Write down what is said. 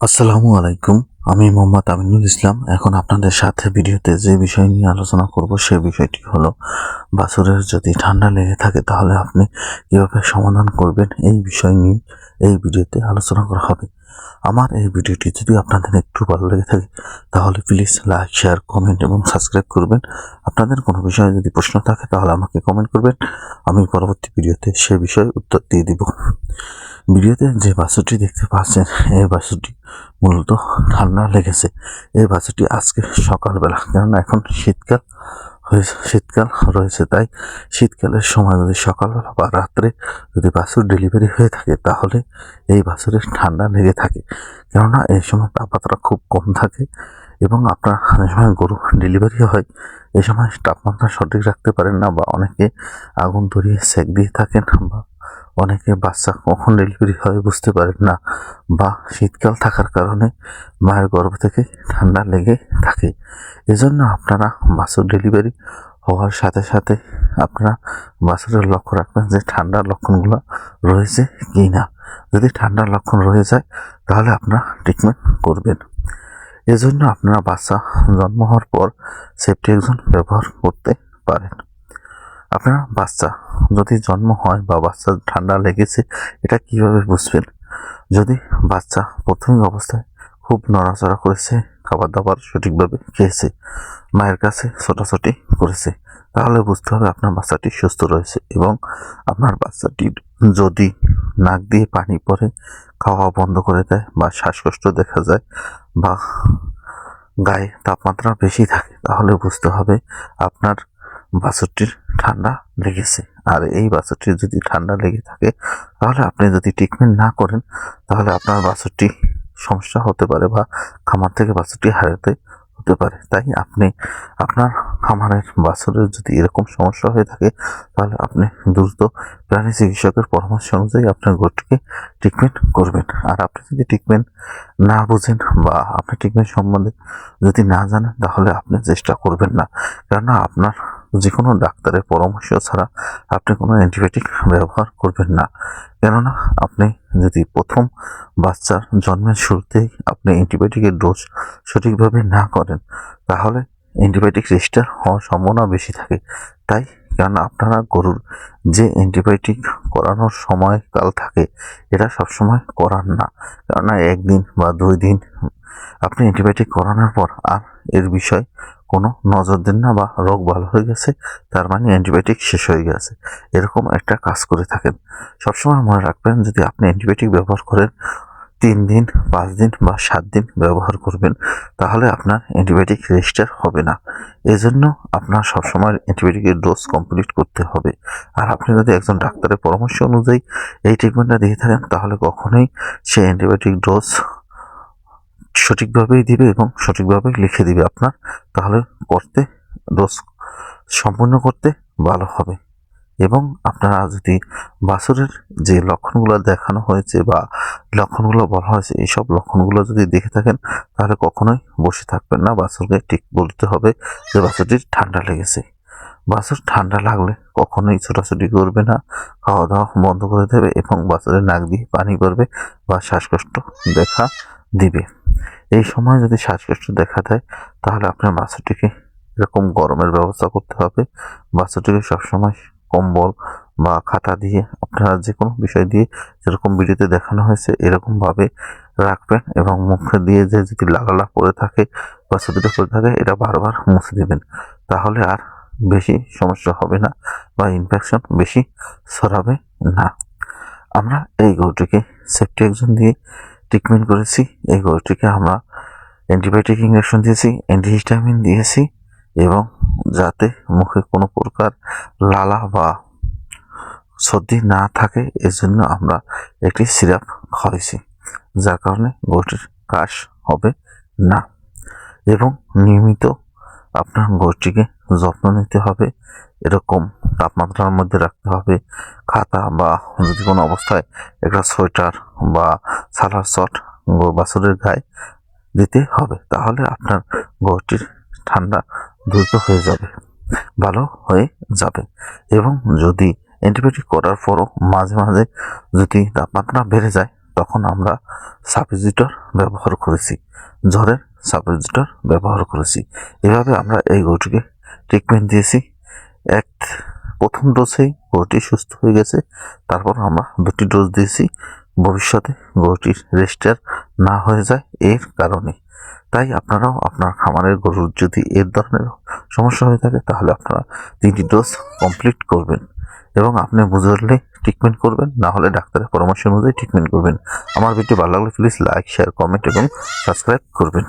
আসসালামু আলাইকুম, আমি মোহাম্মদ আমিনুল ইসলাম। এখন আপনাদের সাথে ভিডিওতে যে বিষয় নিয়ে আলোচনা করব সে বিষয়টি হলো, বাছুরের যদি ঠান্ডা লেগে থাকে তাহলে আপনি কীভাবে সমাধান করবেন? এই বিষয় নিয়ে এই ভিডিওতে আলোচনা করা হবে। আমার এই ভিডিওটি যদি আপনাদের একটু ভালো লেগে থাকে, তাহলে প্লিজ লাইক শেয়ার কমেন্ট এবং সাবস্ক্রাইব করবেন। আপনাদের কোনো বিষয়ে যদি প্রশ্ন থাকে, তাহলে আমাকে কমেন্ট করবেন। আমি পরবর্তী ভিডিওতে সে বিষয়ে উত্তর দিয়ে দিব। ভিডিওতে যে বাছুরটি দেখতে পাচ্ছেন, এই বাছুরটি মূলত ঠান্ডা লেগেছে। এই বাছুরটি আজকে সকালবেলা, কেননা এখন শীতকাল। শীতকাল, রয়েছে তাই শীতকালের সময় যদি সকালবেলা বা রাত্রে যদি বাছুর ডেলিভারি হয়ে থাকে, তাহলে এই বাছুরের ঠান্ডা লেগে থাকে। কেননা এই সময় তাপমাত্রা খুব কম থাকে এবং আপনার যে সময় গরু ডেলিভারি হয়, এই সময় তাপমাত্রা সঠিক রাখতে পারেন না বা অনেকে আগুন ধরিয়ে সেক দিয়ে থাকেন বা অনেকে বাচ্চা কখন ডেলিভারি হয় বুঝতে পারেন না বা শীতকাল থাকার কারণে মায়ের গর্ভ থেকে ঠান্ডা লেগে থাকে। এজন্য আপনারা বাছুর ডেলিভারি হওয়ার সাথে সাথে আপনারা বাছুরের লক্ষ্য রাখবেন যে ঠান্ডার লক্ষণগুলো রয়েছে কি না যদি ঠান্ডার লক্ষণ রয়ে যায়, তাহলে আপনারা ট্রিটমেন্ট করবেন। এজন্য আপনারা বাচ্চা জন্ম হওয়ার পর সেফটি একজন ব্যবহার করতে পারেন। আপনার বাচ্চা যদি জন্ম হয় বা বাচ্চার ঠান্ডা লেগেছে, এটা কীভাবে বুঝবেন? যদি বাচ্চা প্রাথমিক অবস্থায় খুব নড়াচড়া করেছে খাবার দাবার সঠিকভাবে খেয়েছে, মায়ের কাছে ছোটাছুটি করেছে, তাহলে বুঝতে হবে আপনার বাচ্চাটি সুস্থ রয়েছে এবং আপনার বাচ্চাটির যদি নাক দিয়ে পানি পড়ে খাওয়া বন্ধ করে দেয় বা শ্বাসকষ্ট দেখা যায় বা গায়ে তাপমাত্রা বেশি থাকে, তাহলে বুঝতে হবে আপনার বাছুরটির ঠান্ডা লেগেছে। আর এই বাছুরটির যদি ঠান্ডা লেগে থাকে, তাহলে আপনি যদি ট্রিটমেন্ট না করেন, তাহলে আপনার বাছুরটি সমস্যা হতে পারে বা খামার থেকে বাছুরটি হারাতে হতে পারে। তাই আপনি আপনার খামারের বাছুরের যদি এরকম সমস্যা হয়ে থাকে, তাহলে আপনি দ্রুত প্রাণী চিকিৎসকের পরামর্শ অনুযায়ী আপনার গরুটিকে ট্রিটমেন্ট করবেন। আর আপনি যদি ট্রিটমেন্ট না বুঝেন বা আপনি ট্রিটমেন্ট সম্বন্ধে যদি না জানেন, তাহলে আপনি চেষ্টা করবেন না। কেননা আপনার যে কোনো ডাক্তারের পরামর্শ ছাড়া আপনি কোনো অ্যান্টিবায়োটিক ব্যবহার করবেন না। কেননা আপনি যদি প্রথম বাচ্চার জন্মের শুরুতেই আপনি অ্যান্টিবায়োটিকের ডোজ সঠিকভাবে না করেন, তাহলে অ্যান্টিবায়োটিক রেজিস্টার হওয়ার সম্ভাবনা বেশি থাকে। তাই কেননা আপনারা গরুর যে অ্যান্টিবায়োটিক করানোর সময়কাল থাকে, এটা সবসময় করান না। কেননা একদিন বা দুই দিন আপনি অ্যান্টিবায়োটিক করানোর পর আর এর বিষয় কোনো নজর দেন না বা রোগ ভালো হয়ে গেছে, তার মানে অ্যান্টিবায়োটিক শেষ হয়ে গেছে। এরকম একটা কাজ করে থাকেন। সবসময় মনে রাখবেন, যদি আপনি অ্যান্টিবায়োটিক ব্যবহার করেন তিন দিন, পাঁচ দিন বা সাত দিন ব্যবহার করবেন, তাহলে আপনার অ্যান্টিবায়োটিক রেজিস্টার হবে না। এজন্য আপনার সবসময় অ্যান্টিবায়োটিকের ডোজ কমপ্লিট করতে হবে। আর আপনি যদি একজন ডাক্তারের পরামর্শ অনুযায়ী এই ট্রিটমেন্টটা দিয়ে থাকেন, তাহলে কখনোই সেই অ্যান্টিবায়োটিক ডোজ সঠিকভাবেই দিবে এবং সঠিকভাবেই লিখে দিবে আপনার, তাহলে করতে, ডোজ সম্পূর্ণ করতে ভালো হবে। এবং আপনারা যদি বাছুরের যে লক্ষণগুলো দেখানো হয়েছে বা লক্ষণগুলো বলা হয়েছে এইসব লক্ষণগুলো যদি দেখে থাকেন, তাহলে কখনোই বসে থাকবেন না। বাছুরকে ঠিক বলতে হবে যে বাছুরটির ঠান্ডা লেগেছে। বাছুর ঠান্ডা লাগলে কখনোই ছোটাছুটি করবে না। খাওয়া দাওয়া বন্ধ করে দেবে এবং বাছুরের নাক দিয়ে পানি করবে বা শ্বাসকষ্ট দেখা দিবে। এই সময় যদি শ্বাসকষ্ট দেখা দেয়, তাহলে আপনার বাছুরটিকে এরকম গরমের ব্যবস্থা করতে হবে। বাচ্চাটিকে সবসময় কম্বল বা খাতা দিয়ে আপনারা যে কোনো বিষয় দিয়ে যেরকম ভিডিওতে দেখানো হয়েছে এরকমভাবে রাখবেন এবং মুখে দিয়ে যে যদি লাগালা পড়ে থাকে বা ছুটিতে পড়ে থাকে, এটা বারবার মুছে দেবেন। তাহলে আর বেশি সমস্যা হবে না বা ইনফেকশন বেশি ছড়াবে না। আমরা এই গরুটিকে সেফটি একজন দিয়ে ট্রিটমেন্ট করেছি। এই গরুটিকে আমরা অ্যান্টিবায়োটিক ইঞ্জেকশন দিয়েছি অ্যান্টিহিস্টামিন দিয়েছি এবং যাতে মুখে কোনো প্রকার লালা বা সর্দি না থাকে, এজন্য আমরা একটি সিরাপ খাওয়াইছি, যার কারণে গরুটির কাশ হবে না। এবং নিয়মিত আপনার গরুটিকে যত্ন নিতে হবে, এরকম তাপমাত্রার মধ্যে রাখতে হবে, খাতা বা যদি কোনো অবস্থায় একটা সোয়েটার বা সালার শট বাছুরের গায়ে দিতে হবে, তাহলে আপনার গরুটির ঠান্ডা দ্রুত হয়ে যাবে, ভালো হয়ে যাবে। এবং যদি অ্যান্টিবায়োটিক করার পরও মাঝে মাঝে যদি তাপমাত্রা বেড়ে যায়, তখন আমরা সাবজিটর ব্যবহার করেছি, জ্বরের সাবজিটর ব্যবহার করেছি। এভাবে আমরা এই গরুটিকে ট্রিটমেন্ট দিয়েছি। এক, প্রথম ডোজেই গরুটি সুস্থ হয়ে গেছে, তারপর আমরা দুটি ডোজ দিয়েছি। ভবিষ্যতে গরুটির রেস্টার না হয়ে যায়, এর কারণে। তাই আপনারাও আপনার খামারের গরুর যদি এর ধরনের সমস্যা হয়ে থাকে, তাহলে আপনারা তিনটি ডোজ কমপ্লিট করবেন এবং আপনি বুঝলে ট্রিটমেন্ট করবেন। না হলে ডাক্তারের পরামর্শ অনুযায়ী ট্রিটমেন্ট করবেন। আমার ভিডিও ভালো লাগলে প্লিজ লাইক শেয়ার কমেন্ট এবং সাবস্ক্রাইব করবেন।